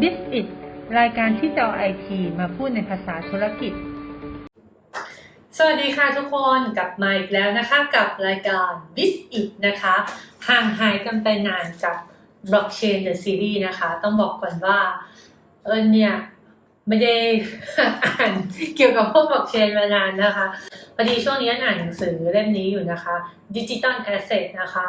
b i z i t รายการที่จะเอาไอทีมาพูดในภาษาธุรกิจ สวัสดีค่ะทุกคนกลับมาอีกแล้วนะคะ กับรายการ b i z It นะคะห่างหายกันไปนานกับ Blockchain The Series นะคะ ต้องบอกก่อนว่า เออเนี่ย ไม่ได้อ่านเกี่ยวกับพวก Blockchain มานานนะคะพอดีช่วงนี้อ่านหนังสือเล่มนี้อยู่นะคะ Digital Asset นะคะ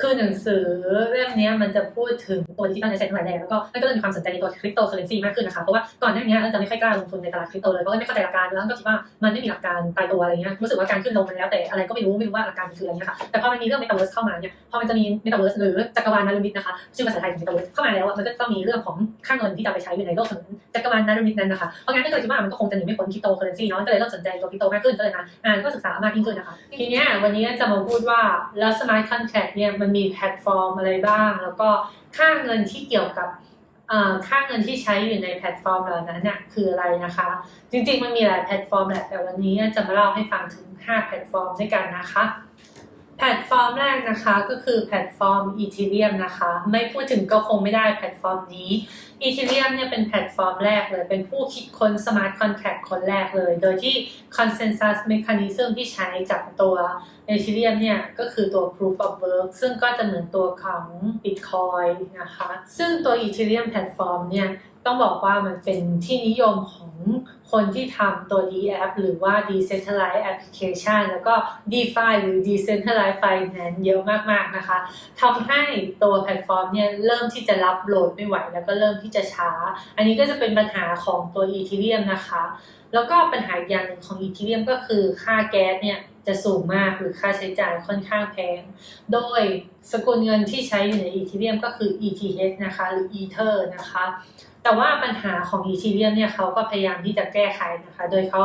คือหนังสือเล่มนี้มันจะพูดถึงตัวดิจิตอลแอสเซททั้งหลายแหล่แล้วก็มันก็เลยมีความสนใจในตัวคริปโตเคอเรนซีมากขึ้นนะคะ เพราะว่าก่อนหน้านี้เราจะไม่ค่อยกล้าลงทุนในตลาดคริปโตเลย เพราะว่าไม่เข้าใจหลักการแล้วก็คิดว่ามันไม่มีหลักการตายตัวอะไรเงี้ย รู้สึกว่าการขึ้นลงมันแล้วแต่อะไรก็ไม่รู้ไม่รู้ว่าหลักการมันคืออะไรเงี้ยค่ะ แต่พอมันมีเรื่องเมตาเวิร์สเข้ามาเนี่ย พอมันจะมีเมตาเวิร์สหรือจักรวาลนารุมิตนะคะชื่อภาษาไทยของเมตาเวิร์สเข้ามาแล้วมันก็ต้องมีเรื่องของค่าเงินที่จะไปใช้อยู่ในโลกเสมือนจักรวาลนารุมิตนั้นนะคะ เพราะงั้นก็เลยคิดว่ามันก็คงจะหนีไม่พ้นคริปโตเคอเรนซีเนาะก็เลยเริ่มสนใจตัวคริปโตมากขึ้นก็เลยมาอ่านก็ศึกษามากยิ่งขึ้นนะคะทีเนี้ยวันนี้จะมาพูดว่าแล้วสมาร์ทคอนแทคเนี่ยมันมีแพลตฟอร์มอะไรบ้าง แล้วก็ค่าเงินที่เกี่ยวกับค่าเงินที่ใช้อยู่ในแพลตฟอร์มเหล่านั้นน่ะคืออะไรนะคะ จริงๆมันมีหลายแพลตฟอร์มแหละแต่วันนี้จะมาเล่าให้ฟังถึง 5 แพลตฟอร์มด้วยกันนะคะ แพลตฟอร์มแรกนะคะก็คือแพลตฟอร์ม Ethereum นะคะ ไม่พูดถึงก็คงไม่ได้แพลตฟอร์มนี้ Ethereum เนี่ยเป็นแพลตฟอร์มแรกเลย เป็นผู้คิดค้น Smart Contract คนแรกเลย โดยที่ Consensus Mechanism ที่ใช้กับตัว Ethereum เนี่ยก็คือตัว Proof of Work ซึ่งก็จะเหมือนตัวของ Bitcoin นะคะ ซึ่งตัว Ethereum แพลตฟอร์มเนี่ย ต้องบอกว่ามันเป็นที่นิยมของคนที่ทำตัว DApp หรือว่า Decentralized Application แล้วก็ DeFi หรือ Decentralized Finance เยอะมาก ๆ นะคะทำให้ตัวแพลตฟอร์มเนี่ยเริ่มที่จะรับโหลดไม่ไหว แล้วก็เริ่มที่จะช้า อันนี้ก็จะเป็นปัญหาของตัว Ethereum นะคะ แล้วก็ปัญหาอีกอย่างหนึ่งของ Ethereum ก็คือค่าแก๊สเนี่ยจะสูงมากหรือค่าใช้จ่ายค่อนข้างแพง โดยสกุลเงินที่ใช้อยู่ใน Ethereum ก็คือ ETH นะคะหรือ Ether นะคะ แต่ว่าปัญหาของ Ethereum เนี่ยเขาก็พยายามที่จะแก้ไขนะคะ โดยเขา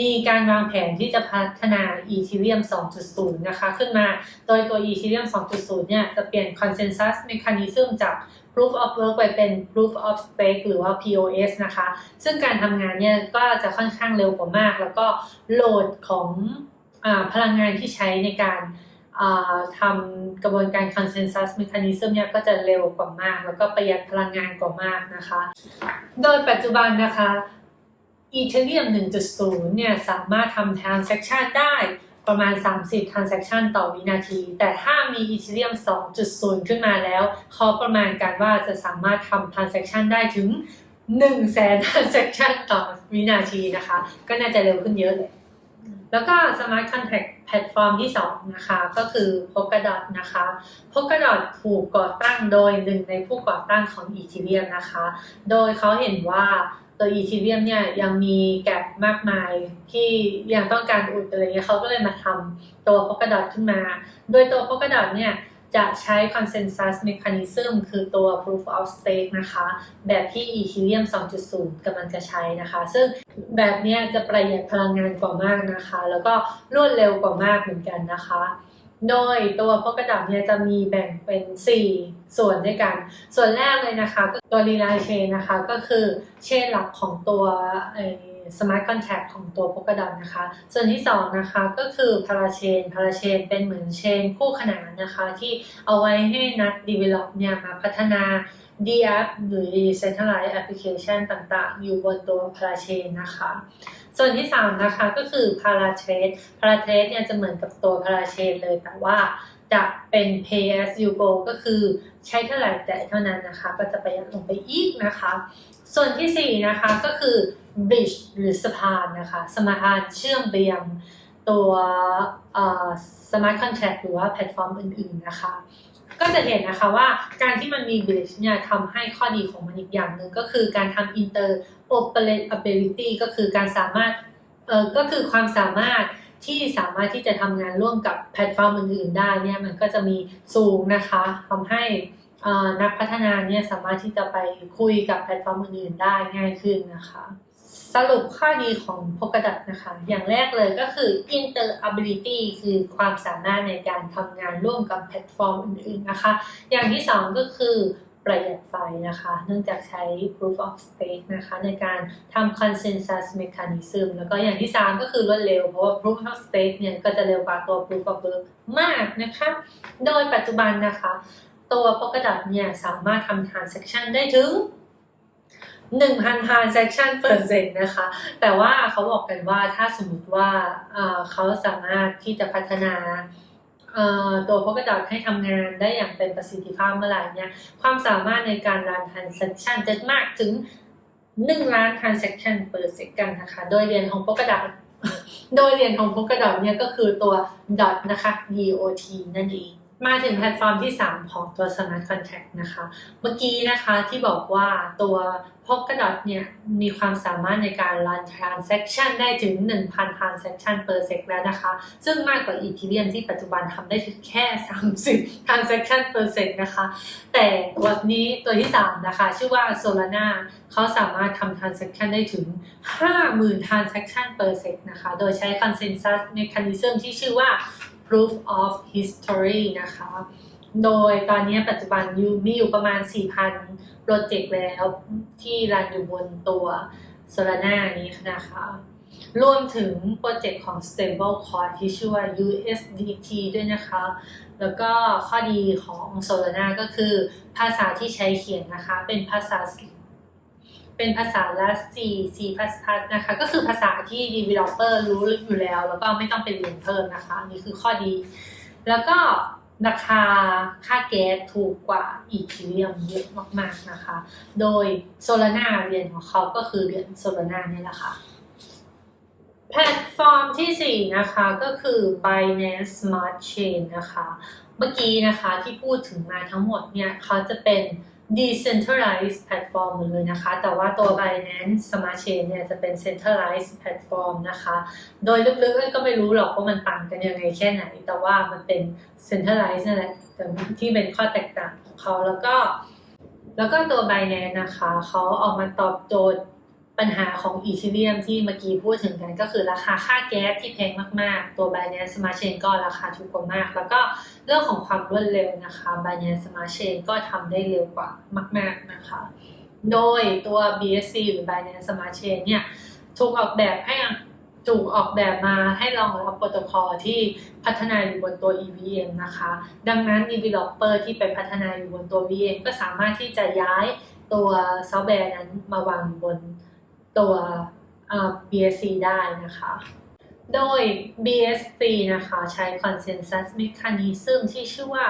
มีการวางแผนที่จะพัฒนา Ethereum 2.0 นะคะ ขึ้นมา โดยตัว Ethereum 2.0 เนี่ยจะเปลี่ยน Consensus Mechanism จาก Proof of Work ไปเป็น Proof of Stake หรือว่า POS นะคะ ซึ่งการทำงานเนี่ยก็จะค่อนข้างเร็วกว่ามาก แล้วก็โหลดของ พลังงานที่ใช้ในการทำกระบวนการ consensus mechanism เนี่ยก็จะเร็วกว่ามาก แล้วก็ประหยัดพลังงานกว่ามากนะคะ โดยปัจจุบันนะคะ Ethereum 1.0 เนี่ยสามารถทำ transaction ได้ประมาณ 30 transaction ต่อวินาที แต่ถ้ามี Ethereum 2.0 ขึ้นมาแล้ว เขาประมาณการว่าจะสามารถทำ transaction ได้ถึง1แสน transaction ต่อวินาทีนะคะ ก็น่าจะเร็วขึ้นเยอะเลย แล้วก็ Smart Contract platform ที่ 2 นะคะ ก็คือ Polkadot นะคะ Polkadot ถูกก่อตั้งโดยหนึ่งในผู้ก่อตั้งของ Ethereum นะคะ โดยเขาเห็นว่าตัว Ethereum เนี่ยยังมีแกลบมากมายที่ยังต้องการอุดอะไรเงี้ยเขาก็เลยมาทำตัว Polkadot ขึ้นมา โดยตัว Polkadot เนี่ย จะใช้ consensus mechanism คือตัว proof of stake นะคะ แบบที่ Ethereum 2.0กำลังจะใช้นะคะ ซึ่งแบบนี้จะประหยัดพลังงานกว่ามากนะคะ แล้วก็รวดเร็วกว่ามากเหมือนกันนะคะ โดยตัวพวกกระดับเนี่ยจะมีแบ่งเป็น 4 ส่วนด้วยกัน ส่วนแรกเลยนะคะก็ตัวรีไลเชนนะคะก็คือเชนหลักของตัวสมาร์ทคอนแท็กของตัวพกกระดอนนะคะ ส่วนที่2นะคะก็คือพาราเชนพาราเชนเป็นเหมือนเชนคู่ขนานนะคะ ที่เอาไว้ให้นัก develop เนี่ยมาพัฒนา DApp หรือ Decentralized Application ต่างๆ อยู่บนตัว Parachain นะคะ ส่วนที่ 3 นะคะก็คือ Paratrade Paratrade เนี่ยจะเหมือนกับตัว Parachain เลยแต่ว่าจะเป็น Pay as you go ก็คือใช้เท่าไหร่แต่เท่านั้นนะคะ ก็จะประหยัดลงไปอีกนะคะ ส่วนที่ 4 นะคะก็คือ bridge หรือสะพานนะคะสะพานเชื่อมไปยังตัวเอ่อ smart contract หรือว่าแพลตฟอร์มอื่นๆนะคะ ก็จะเห็นนะคะว่าการที่มันมี bridge เนี่ยทำให้ข้อดีของมันอีกอย่างหนึ่งก็คือการทำ interoperability ก็คือการสามารถเออก็คือความสามารถที่สามารถที่จะทำงานร่วมกับแพลตฟอร์มอื่นๆได้เนี่ยมันก็จะมีสูงนะคะทำให้นักพัฒนาเนี่ยสามารถที่จะไปคุยกับแพลตฟอร์มอื่นๆได้ง่ายขึ้นนะคะ สรุปข้อดีของ Polkadot นะคะ อย่างแรกเลยก็คือ interability คือความสามารถในการทำงานร่วมกับแพลตฟอร์มอื่นๆนะคะ อย่างที่สองก็คือประหยัดไฟนะคะ เนื่องจากใช้ proof of stake นะคะ ในการทำ consensus mechanism แล้วก็อย่างที่สามก็คือรวดเร็ว เพราะว่า proof of stake เนี่ยก็จะเร็วกว่าตัว proof of work มากนะคะ โดยปัจจุบันนะคะ ตัว Polkadot เนี่ยสามารถทำ transaction ได้ถึง 1,000 transaction per second นะคะ แต่ว่าเขาบอกกันว่าถ้าสมมติว่าเขาสามารถที่จะพัฒนาตัว Polkadot ให้ทำงานได้อย่างเป็นประสิทธิภาพเมื่อไหร่เนี่ยความสามารถในการรัน transaction จะมากถึง 1 ล้าน transaction per second นะคะ โดยเรียญของ Polkadot โดยเรียญของ Polkadot เนี่ยก็คือตัว dot นะคะ dot นั่นเอง มาถึงแพลตฟอร์มที่ 3 ของตัว Smart Contract นะคะ เมื่อกี้นะคะที่บอกว่าตัว Polkadot เนี่ยมีความสามารถในการ run transaction ได้ถึง 1,000 transaction per sec แล้วนะคะ ซึ่งมากกว่า Ethereum ที่ปัจจุบันทำได้ถึงแค่ 30 transaction per sec นะคะ แต่ตัวนี้ตัวที่ 3 นะคะ ชื่อว่า Solana เขาสามารถทำ transaction ได้ถึง 50,000 transaction per sec นะคะ โดยใช้ consensus mechanism ที่ชื่อว่า proof of history นะคะ โดยตอนนี้ปัจจุบันยูมีอยู่ประมาณ 4,000 โปรเจกต์แล้วที่รันอยู่บนตัว Solana นี้นะคะรวมถึงโปรเจกต์ของ stable coin ที่ชื่อว่า USDT ด้วยนะคะ แล้วก็ข้อดีของ Solana ก็คือภาษาที่ใช้เขียนนะคะ เป็นภาษา เป็นภาษาละ C C++ นะคะ ก็คือภาษาที่ developer รู้อยู่แล้ว แล้วก็ไม่ต้องไปเรียนเพิ่มนะคะ อันนี่คือข้อดี แล้วก็ราคาค่าแก๊สถูกกว่า Ethereum เยอะมากๆนะคะ โดย Solana เหรียญของเขาก็คือเหรียญ Solana เนี่ยแหละค่ะ แพลตฟอร์มที่ 4 นะคะก็คือ Binance Smart Chain นะคะ เมื่อกี้นะคะที่พูดถึงมาทั้งหมดเนี่ยเขาจะเป็น decentralized platform หมดเลยนะคะ แต่ว่าตัว Binance Smart Chain เนี่ยจะเป็น centralized platform นะคะ โดยลึกๆก็ไม่รู้หรอกว่ามันต่างกันยังไงแค่ไหน แต่ว่ามันเป็น centralized นั่นแหละที่เป็นข้อแตกต่างของเขาแล้วก็ แล้วก็ตัว Binance นะคะ เขาออกมาตอบโจทย์ ปัญหาของ Ethereum ที่เมื่อกี้พูดถึงกันก็คือราคาค่าแก๊สที่แพงมากๆ ตัว Binance Smart Chain ก็ราคาถูกกว่ามาก แล้วก็เรื่องของความรวดเร็วนะคะ Binance Smart Chain ก็ทำได้เร็วกว่ามาก ๆนะคะ โดยตัว BSC หรือ Binance Smart Chain เนี่ยถูกออกแบบให้ถูกออกแบบมาให้รองรับโปรโตคอลที่พัฒนาอยู่บนตัว EVM นะคะ ดังนั้น developer ที่ไปพัฒนาอยู่บนตัว VM ก็สามารถที่จะย้ายตัวซอฟต์แวร์นั้นมาวางบน ตัว BSC ได้นะคะ โดย BSC นะคะ ใช้ consensus mechanism ที่ชื่อว่า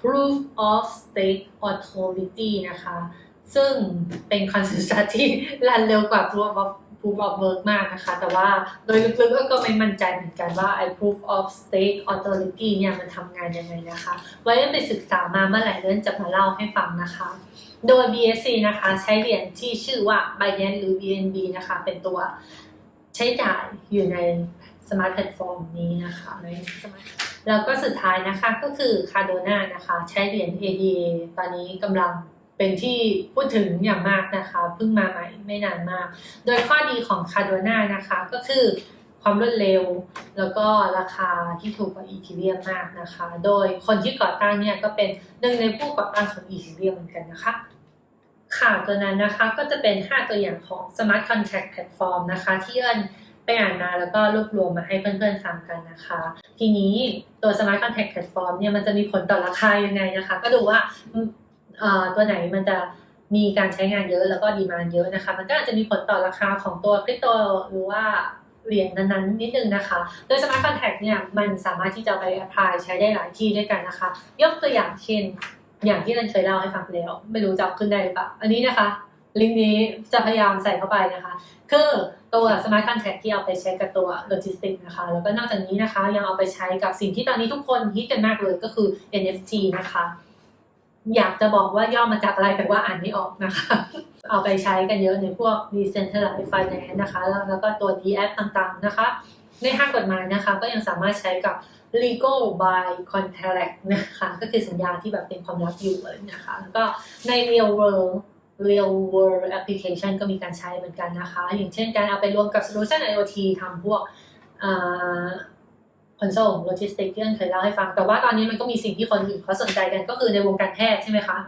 proof of stake authority นะคะ ซึ่งเป็น consensus ที่รันเร็วกว่า proof of proof of work มากนะคะ แต่ว่าโดยลึกๆก็ไม่มั่นใจเหมือนกันว่าไอ้ proof of stake authority เนี่ยมันทำงานยังไงนะคะ ไว้ไปศึกษามาเมื่อไหร่เรื่องจะมาเล่าให้ฟังนะคะ โดย BSC นะคะใช้เหรียญที่ชื่อว่า Binance หรือ BNB นะคะเป็นตัวใช้จ่ายอยู่ใน Smart Platform นี้นะคะใน Smart แล้วก็สุดท้ายนะคะก็คือ Cardano นะคะใช้เหรียญ ADA ตอนนี้กำลังเป็นที่พูดถึงอย่างมากนะคะเพิ่งมาใหม่ไม่นานมาก โดยข้อดีของ Cardano นะคะก็คือ ความรวดเร็ว แล้วก็ราคาที่ถูกกว่า Ethereum มมากนะคะ โดยคนที่ก่อตั้งเนี่ยก็เป็นหนึ่งในผู้ก่อตั้งของ Ethereum เหมือนกันนะคะข่าวตัวนั้นนะคะก็จะเป็น 5 ตัวอย่างของ Smart Contract Platform นะคะที่เอิญไปอ่านมาแล้วก็รวบรวมมาให้เพื่อนๆฟังกันนะคะ ทีนี้ตัว Smart Contract Platform เนี่ยมันจะมีผลต่อราคายังไงนะคะ ก็ดูว่าตัวไหนมันจะมีการใช้งานเยอะแล้วก็ดีมานเยอะนะคะ มันก็อาจจะมีผลต่อราคาของตัวคริปโตหรือว่า เหรียญนั้นๆนิดนึงนะคะ โดย Smart Contract เนี่ยมันสามารถที่จะไป apply ใช้ได้หลายที่ด้วยกันนะคะ ยกตัวอย่างเช่น อย่างที่เราเคยเล่าให้ฟังแล้ว ไม่รู้จะขึ้นได้หรือเปล่าอันนี้นะคะ ลิงก์นี้จะพยายามใส่เข้าไปนะคะ คือตัว Smart Contract ที่เอาไปใช้กับตัวโลจิสติกนะคะ แล้วก็นอกจากนี้นะคะยังเอาไปใช้กับสิ่งที่ตอนนี้ทุกคนฮิตกันมากเลยก็คือ NFT นะคะ อยากจะบอกว่าย่อมาจากอะไรแต่ว่าอ่านไม่ออกนะคะ เอาไปใช้กันเยอะในพวก decentralized finance นะคะ แล้วแล้วก็ตัว DApp ต่างๆนะคะ ในทางกฎหมายนะคะ ก็ยังสามารถใช้กับ legal by contract นะคะ ก็คือสัญญาที่แบบเป็นความลับอยู่อะไรนะคะ แล้วก็ใน real world real world application ก็มีการใช้เหมือนกันนะคะ อย่างเช่นการเอาไปรวมกับ solution IoT ทำพวกขนส่งโลจิสติกที่เอิญเคยเล่าให้ฟัง แต่ว่าตอนนี้มันก็มีสิ่งที่คนอื่นเขาสนใจกันก็คือในวงการแพทย์ใช่ไหมคะ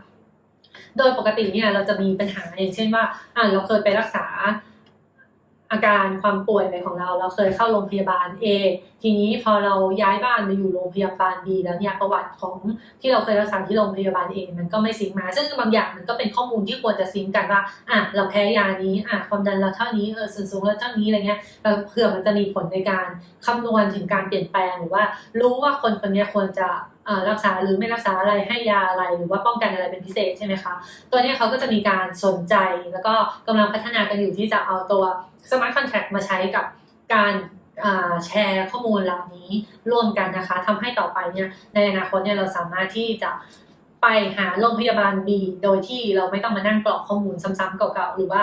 โดยปกติเนี่ยเราจะมีปัญหาอย่างเช่นว่าอ่าเราเคยไปรักษาอาการความป่วยอะไรของเรา เราเคยเข้าโรงพยาบาล A ทีนี้พอเราย้ายบ้านมาอยู่โรงพยาบาล B แล้วเนี่ยประวัติของที่เราเคยรักษาที่โรงพยาบาล A มันก็ไม่ซิงมา ซึ่งบางอย่างมันก็เป็นข้อมูลที่ควรจะซิงกันว่าอะเราแพ้ยานี้อะความดันเราเท่านี้เออส่วนสูงเราเท่านี้อะไรเงี้ยเออเผื่อมันจะมีผลในการคำนวณถึงการเปลี่ยนแปลงหรือว่ารู้ว่าคนคนนี้ควรจะ รักษาหรือไม่รักษาอะไรให้ยาอะไรหรือว่าป้องกันอะไรเป็นพิเศษใช่ไหมคะ ตัวนี้เขาก็จะมีการสนใจแล้วก็กำลังพัฒนากันอยู่ที่จะเอาตัว Smart Contract มาใช้กับการแชร์ข้อมูลเหล่านี้ร่วมกันนะคะทำให้ต่อไปเนี่ยในอนาคตเนี่ยเราสามารถที่จะไปหาโรงพยาบาล B โดยที่เราไม่ต้องมานั่งกรอกข้อมูลซ้ำๆเก่าๆหรือว่า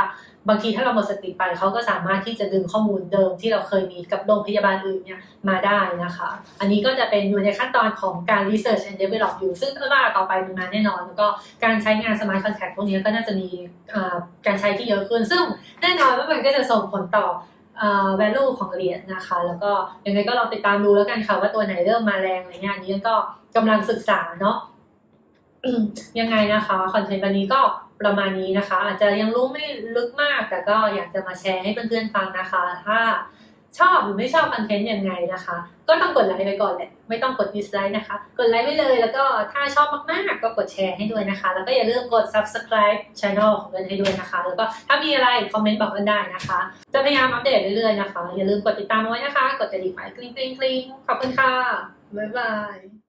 บางทีถ้าเราหมดสติไปเขาก็สามารถที่จะดึงข้อมูลเดิมที่เราเคยมีกับโรงพยาบาลอื่นเนี่ยมาได้นะคะ อันนี้ก็จะเป็นอยู่ในขั้นตอนของการ research and develop อยู่ ซึ่งก็ว่าต่อไปมันมาแน่นอน แล้วก็การใช้งาน smart contract พวกนี้ก็น่าจะมีการใช้ที่เยอะขึ้น ซึ่งแน่นอนว่ามันก็จะส่งผลต่อ value ของเหรียญนะคะ แล้วก็ยังไงก็ลองติดตามดูแล้วกันค่ะว่าตัวไหนเริ่มมาแรงอะไรเงี้ยอันนี้ก็กำลังศึกษาเนาะยังไงนะคะคอนเทนต์วันนี้ก็ ประมาณนี้นะคะ อาจจะยังรู้ไม่ลึกมาก แต่ก็อยากจะมาแชร์ให้เพื่อนๆฟังนะคะ ถ้าชอบหรือไม่ชอบคอนเทนต์ยังไงนะคะ ก็ต้องกดไลค์ไปก่อนแหละไม่ต้องกด dislike นะคะ กดไลค์ไว้เลยแล้วก็ถ้าชอบมากๆ ก็กดแชร์ให้ด้วยนะคะ แล้วก็อย่าลืมกด subscribe channel ของเงินให้ด้วยนะคะ แล้วก็ถ้ามีอะไรคอมเมนต์บอกกันได้นะคะ จะพยายามอัปเดตเรื่อยๆนะคะ อย่าลืมกดติดตามไว้นะคะ กดกระดิ่งไว้กริ๊งกริ๊งกริ๊งขอบคุณค่ะบ๊ายบาย